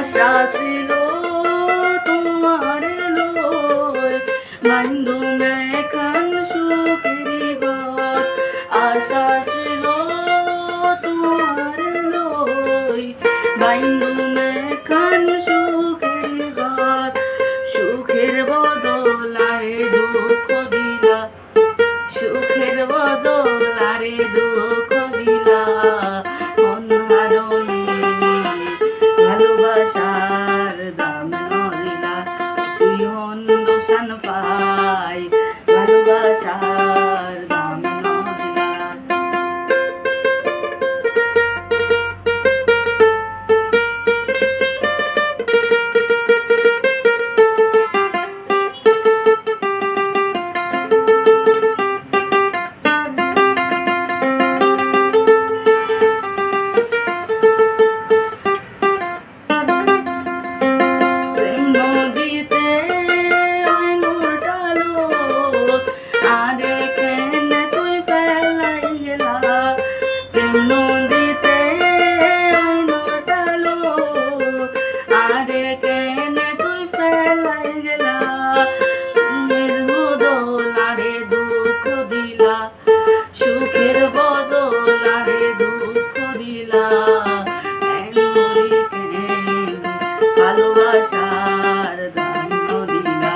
আশা ভাষার দান্য দিলা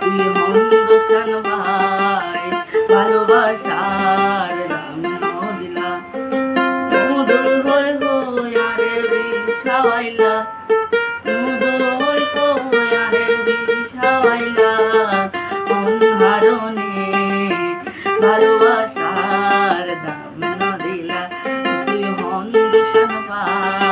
তুই হন্দ সান ভাই, ভালোবাসার দান্য দিলা। মুদুর হই হয়ারে বিষাইলা মুদুর হই হয়ারে বিষাইলা মন হারণে ভালোবাসার দান্য দিলা। তুই হন্দ সান ভাই